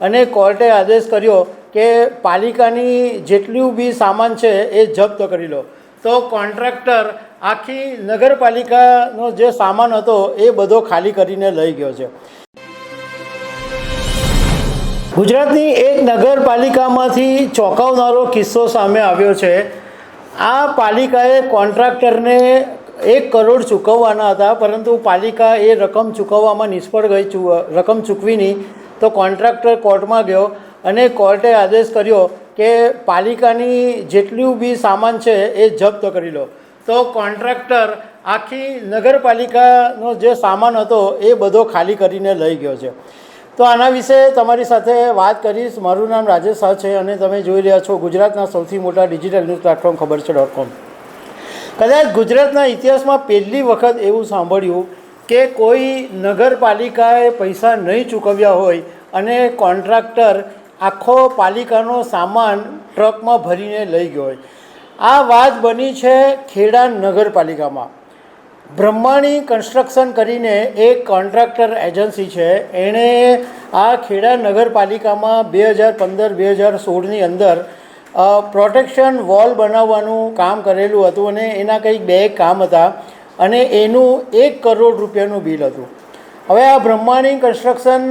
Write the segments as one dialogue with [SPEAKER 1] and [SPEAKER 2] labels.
[SPEAKER 1] અને કોર્ટે આદેશ કર્યો કે પાલિકાની જેટલું બી સામાન છે એ જપ્ત કરી લો. તો કોન્ટ્રાક્ટર આખી નગરપાલિકાનો જે સામાન હતો એ બધો ખાલી કરીને લઈ ગયો છે. ગુજરાતની એક નગરપાલિકામાંથી ચોંકાવનારો કિસ્સો સામે આવ્યો છે. આ પાલિકાએ કોન્ટ્રાક્ટરને એક કરોડ ચૂકવવાના હતા, પરંતુ પાલિકા એ રકમ ચૂકવવામાં નિષ્ફળ ગઈ રકમ ચૂકવી નહીં તો કોન્ટ્રાક્ટર કોર્ટમાં ગયો અને કોર્ટે આદેશ કર્યો કે પાલિકાની જેટલું બી સામાન છે એ જપ્ત કરી લો. તો કોન્ટ્રાક્ટર આખી નગરપાલિકાનો જે સામાન હતો એ બધો ખાલી કરીને લઈ ગયો છે. તો આના વિશે તમારી સાથે વાત કરીશ. મારું નામ રાજેશ શાહ છે અને તમે જોઈ રહ્યા છો ગુજરાતના સૌથી મોટા ડિજિટલ ન્યૂઝ પ્લેટફોર્મ ખબર છે ડોટ કોમ. કદાચ ગુજરાતના ઇતિહાસમાં પહેલી વખત એવું સાંભળ્યું કે કોઈ નગરપાલિકાએ પૈસા નહીં ચૂકવ્યા હોય અને કોન્ટ્રાક્ટર આખો પાલિકાનો સામાન ટ્રકમાં ભરીને લઈ ગયો હોય. આ વાત બની છે ખેડા નગરપાલિકામાં. બ્રહ્માણી કન્સ્ટ્રક્શન કરીને એક કોન્ટ્રાક્ટર એજન્સી છે. એણે આ ખેડા નગરપાલિકામાં બે હજાર પંદર, બે હજાર સોળની અંદર પ્રોટેક્શન વોલ બનાવવાનું કામ કરેલું હતું અને એના કંઈક બે કામ હતા. અને એનું એક કરોડ રૂપિયાનું બિલ હતું. હવે આ બ્રહ્માણી કન્સ્ટ્રક્શન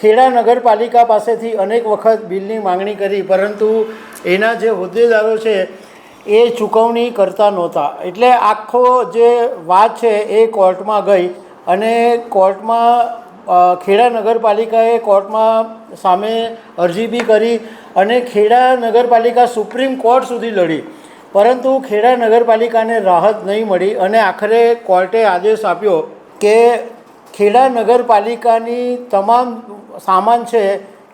[SPEAKER 1] ખેડા નગરપાલિકા પાસેથી અનેક વખત બિલની માંગણી કરી, પરંતુ એના જે હોદ્દેદારો છે, એ ચૂકવણી કરતા નહોતા. એટલે આખો જે વાત છે, એ કોર્ટમાં ગઈ અને કોર્ટમાં ખેડા નગરપાલિકાએ કોર્ટમાં સામે અરજી બી કરી અને ખેડા નગરપાલિકા સુપ્રીમ કોર્ટ સુધી લડી. પરંતુ ખેડા નગરપાલિકાને રાહત નહીં મળી અને આખરે કોર્ટે આદેશ આપ્યો કે ખેડા નગરપાલિકાની તમામ સામાન છે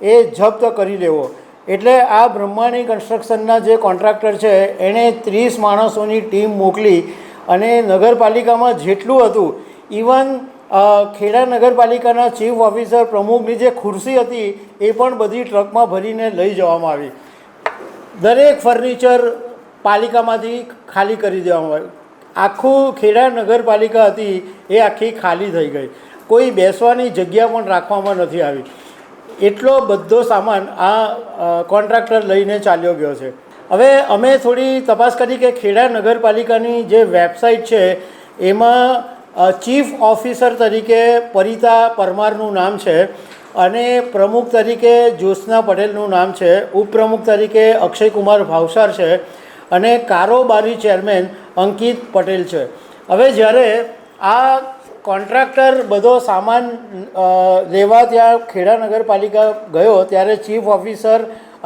[SPEAKER 1] એ જપ્ત કરી લેવો. એટલે આ બ્રહ્માણી કન્સ્ટ્રક્શનના જે કોન્ટ્રાક્ટર છે, એણે ત્રીસ માણસોની ટીમ મોકલી અને નગરપાલિકામાં જેટલું હતું, ઇવન ખેડા નગરપાલિકાના ચીફ ઓફિસર પ્રમુખની જે ખુરશી હતી, એ પણ બધી ટ્રકમાં ભરીને લઈ જવામાં આવી. દરેક ફર્નિચર પાલિકામાંથી ખાલી કરી દેવામાં આવ્યું. આખું ખેડા નગરપાલિકા હતી, એ આખી ખાલી થઈ ગઈ. કોઈ બેસવાની જગ્યા પણ રાખવામાં નથી આવી. એટલો બધો સામાન આ કોન્ટ્રાક્ટર લઈને ચાલ્યો ગયો છે. હવે અમે થોડી તપાસ કરી કે ખેડા નગરપાલિકાની જે વેબસાઇટ છે, એમાં ચીફ ઓફિસર તરીકે પરિતા પરમારનું નામ છે અને પ્રમુખ તરીકે જ્યોત્સના પટેલનું નામ છે, ઉપપ્રમુખ તરીકે અક્ષયકુમાર ભાવસાર છે અને કારોબારી ચેરમેન અંકિત પટેલ છે. હવે જ્યારે આ કોન્ટ્રાક્ટર બધો સામાન લેવા ત્યાં ખેડા નગરપાલિકા ગયો, ત્યારે ચીફ ઓફિસર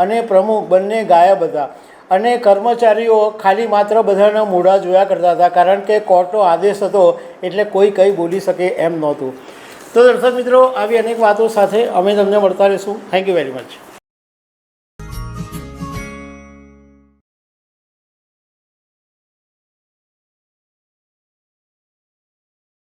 [SPEAKER 1] અને પ્રમુખ બંને ગાયબ હતા. અને કર્મચારીઓ ખાલી માત્ર બધાના મોઢા જોયા કરતા હતા, કારણ કે કોર્ટનો આદેશ હતો, એટલે કોઈ કંઈ બોલી શકે એમ નહોતું. તો દર્શક મિત્રો, આવી અનેક વાતો સાથે અમે તમને મળતા રહીશું. Thank you very much